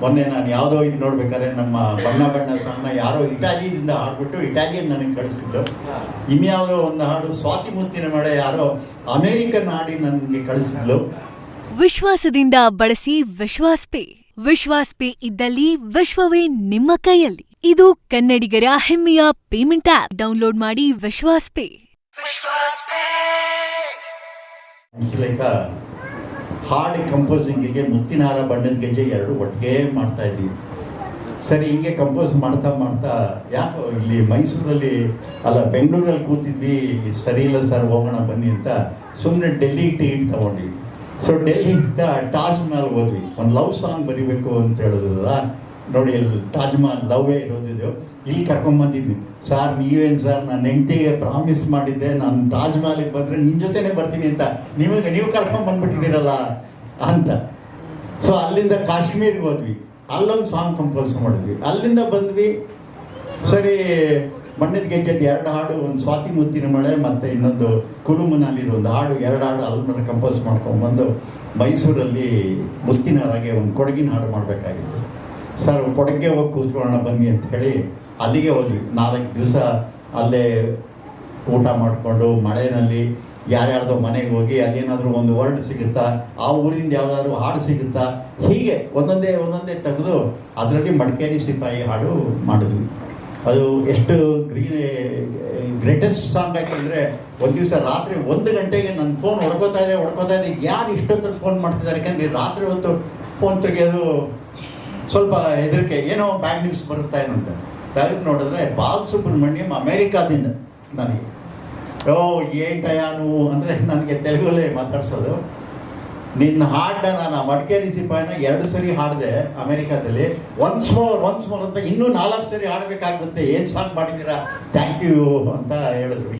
ಮೊನ್ನೆ ನಾನು ಯಾವುದೋ ಇದು ನೋಡ್ಬೇಕಾದ್ರೆ ನಮ್ಮ ಬಣ್ಣ ಬಣ್ಣ ಸಾಂಗ್ನ ಯಾರೋ ಇಟಾಲಿಯಿಂದ ಹಾಡ್ಬಿಟ್ಟು ಇಟಾಲಿಯನ್ ನನಗೆ ಕಳಿಸಿದ್ದು ಇನ್ಯಾವುದೋ ಒಂದು ಹಾಡು ಸ್ವಾತಿ ಮುತ್ತಿನ ಮಳೆ ಯಾರೋ ಅಮೇರಿಕನ್ ಹಾಡಿ ನನಗೆ ಕಳಿಸಿದ್ಲು. ವಿಶ್ವಾಸದಿಂದ ಬಳಸಿ ವಿಶ್ವಾಸ್ ಪೇ. ವಿಶ್ವಾಸ್ ಪೇ ಇದ್ದಲ್ಲಿ ವಿಶ್ವವೇ ನಿಮ್ಮ ಕೈಯಲ್ಲಿ. ಇದು ಕನ್ನಡಿಗರ ಹೆಮ್ಮೆಯ ಪೇಮೆಂಟ್ ಆಪ್ ಡೌನ್ಲೋಡ್ ಮಾಡಿ ವಿಶ್ವಾಸ್ ಪೇ. ಹಾಡು ಕಂಪೋಸಿಂಗಿಗೆ ಮುತ್ತಿನಾರ ಬಣ್ಣದ ಗೆಜ್ಜೆ ಎರಡು ಒಟ್ಟಿಗೆ ಮಾಡ್ತಾ ಇದ್ವಿ. ಸರಿ, ಹಿಂಗೆ ಕಂಪೋಸ್ ಮಾಡ್ತಾ ಮಾಡ್ತಾ ಯಾಕೋ ಇಲ್ಲಿ ಮೈಸೂರಲ್ಲಿ, ಅಲ್ಲ, ಬೆಂಗಳೂರಲ್ಲಿ ಕೂತಿದ್ವಿ, ಸರಿ ಇಲ್ಲ ಸರ್, ಹೋಗೋಣ, ಬನ್ನಿ ಅಂತ ಸುಮ್ಮನೆ ಡೆಲ್ಲಿ ಟಿಕೆಟ್ ತಗೊಂಡ್ವಿ. ಸೊ ಡೆಲ್ಲಿಯಿಂದ ಟಾಸ್ ಮೇಲೆ ಹೋದ್ವಿ. ಒಂದು ಲವ್ ಸಾಂಗ್ ಬರಿಬೇಕು ಅಂತ ಹೇಳಿದ್ರಲ್ಲ ನೋಡಿ, ಇಲ್ಲಿ ತಾಜ್ ಮಹಲ್ ಲವ್ವೇ ಇರೋದಿದು ಇಲ್ಲಿ ಕರ್ಕೊಂಬಂದಿದ್ವಿ ಸರ್, ನೀವೇನು ಸರ್? ನನ್ನ ಹೆಂಡತಿಗೆ ಪ್ರಾಮಿಸ್ ಮಾಡಿದ್ದೆ. ನಾನು ತಾಜ್ ಮಹಲಿಗೆ ಬಂದರೆ ನಿಮ್ಮ ಜೊತೆನೇ ಬರ್ತೀನಿ ಅಂತ. ನಿಮಗೆ ನೀವು ಕರ್ಕೊಂಬಂದ್ಬಿಟ್ಟಿದ್ದೀರಲ್ಲ ಅಂತ. ಸೊ ಅಲ್ಲಿಂದ ಕಾಶ್ಮೀರ್ಗೆ ಹೋದ್ವಿ. ಅಲ್ಲೊಂದು ಸಾಂಗ್ ಕಂಪೋಸ್ ಮಾಡಿದ್ವಿ. ಅಲ್ಲಿಂದ ಬಂದ್ವಿ. ಸರಿ ಬಣ್ಣದ ಗೆಜ್ಜೆದ್ದು ಎರಡು ಹಾಡು, ಒಂದು ಸ್ವಾತಿ ಮುತ್ತಿನ ಮಳೆ, ಮತ್ತು ಇನ್ನೊಂದು ಕುರುಮನಲ್ಲಿರೋ ಒಂದು ಹಾಡು, ಎರಡು ಹಾಡು ಅಲ್ಲಿ ಕಂಪೋಸ್ ಮಾಡ್ಕೊಂಡ್ಬಂದು ಮೈಸೂರಲ್ಲಿ ಮುತ್ತಿನ ರಾಗೆ ಒಂದು ಕೊಡಗಿನ ಹಾಡು ಮಾಡಬೇಕಾಗಿತ್ತು. ಸರ್ ಕೊಡಗ್ಗೆ ಹೋಗಿ ಕೂತ್ಕೊಳ್ಳೋಣ, ಬನ್ನಿ ಅಂತ ಹೇಳಿ ಅಲ್ಲಿಗೆ ಹೋದ್ವಿ. ನಾಲ್ಕು ದಿವಸ ಅಲ್ಲೇ ಊಟ ಮಾಡಿಕೊಂಡು ಮಳೆಯಲ್ಲಿ ಯಾರ್ಯಾರ್ದೋ ಮನೆಗೆ ಹೋಗಿ ಅಲ್ಲೇನಾದರೂ ಒಂದು ವರ್ಡ್ ಸಿಗುತ್ತಾ, ಆ ಊರಿಂದ ಯಾವುದಾದ್ರು ಹಾಡು ಸಿಗುತ್ತಾ, ಹೀಗೆ ಒಂದೊಂದೇ ಒಂದೊಂದೇ ತೆಗೆದು ಅದರಲ್ಲಿ ಮಡಿಕೇರಿ ಸಿಪಾಯಿ ಹಾಡು ಮಾಡಿದ್ವಿ. ಅದು ಎಷ್ಟು ಗ್ರೇಟೆಸ್ಟ್ ಸಾಂಗ್ ಯಾಕೆಂದರೆ ಒಂದು ದಿವಸ ರಾತ್ರಿ ಒಂದು ಗಂಟೆಗೆ ನನ್ನ ಫೋನ್ ಹೊಡ್ಕೋತಾ ಇದೆ ಹೊಡ್ಕೋತಾ ಇದೆ. ಯಾರು ಇಷ್ಟೊತ್ತಲ್ಲಿ ಫೋನ್ ಮಾಡ್ತಿದ್ದಾರೆ? ಯಾಕಂದರೆ ರಾತ್ರಿ ಹೊತ್ತು ಫೋನ್ ತೆಗೆಯೋದು ಸ್ವಲ್ಪ ಹೆದರಿಕೆ, ಏನೋ ಬ್ಯಾಡ್ ನ್ಯೂಸ್ ಬರುತ್ತಾ ಏನೋ ಅಂತ. ತೆಗೆದು ನೋಡಿದ್ರೆ ಬಾಲ್ ಸುಬ್ರಹ್ಮಣ್ಯಂ ಅಮೇರಿಕಾದಿಂದ ನನಗೆ. ಓ ಏಂಟಯ್ಯ ನೀವು? ಅಂದರೆ ನನಗೆ ತೆಲುಗುಲೇ ಮಾತಾಡ್ಸೋದು. ನಿನ್ನ ಹಾಡನ್ನ ನಾನು ಮಡಿಕೇರಿ ಸಿಪಾಯಿನ ಎರಡು ಸರಿ ಹಾಡಿದೆ ಅಮೆರಿಕಾದಲ್ಲಿ. ಒನ್ಸ್ ಮೋರ್ ಒನ್ಸ್ ಮೋರ್ ಅಂತ ಇನ್ನೂ ನಾಲ್ಕು ಸರಿ ಹಾಡಬೇಕಾಗುತ್ತೆ. ಏನು ಸಾಂಗ್ ಮಾಡಿದ್ದೀರಾ? ಥ್ಯಾಂಕ್ ಯು ಅಂತ ಹೇಳಿದ್ರು.